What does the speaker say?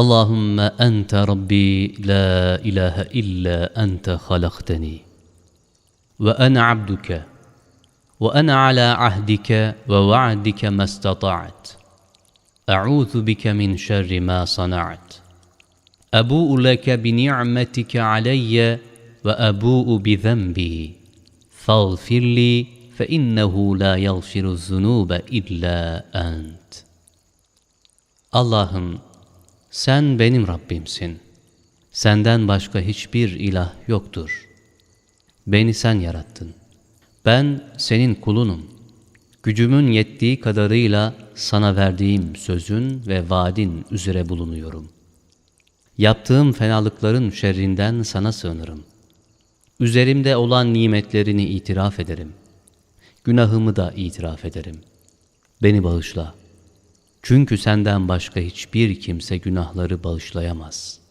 اللهم أنت ربي لا إله إلا أنت خلقتني وأنا عبدك وأنا على عهدك ووعدك ما استطعت أعوذ بك من شر ما صنعت أبوء لك بنعمتك علي وأبوء بذنبي فاغفر لي فإنه لا يغفر الذنوب إلا أنت. Allah'ım sen benim Rabbimsin. Senden başka hiçbir ilah yoktur. Beni sen yarattın. Ben senin kulunum. Gücümün yettiği kadarıyla sana verdiğim sözün ve vaadin üzere bulunuyorum. Yaptığım fenalıkların şerrinden sana sığınırım. Üzerimde olan nimetlerini itiraf ederim. Günahımı da itiraf ederim. Beni bağışla. Çünkü senden başka hiçbir kimse günahları bağışlayamaz.''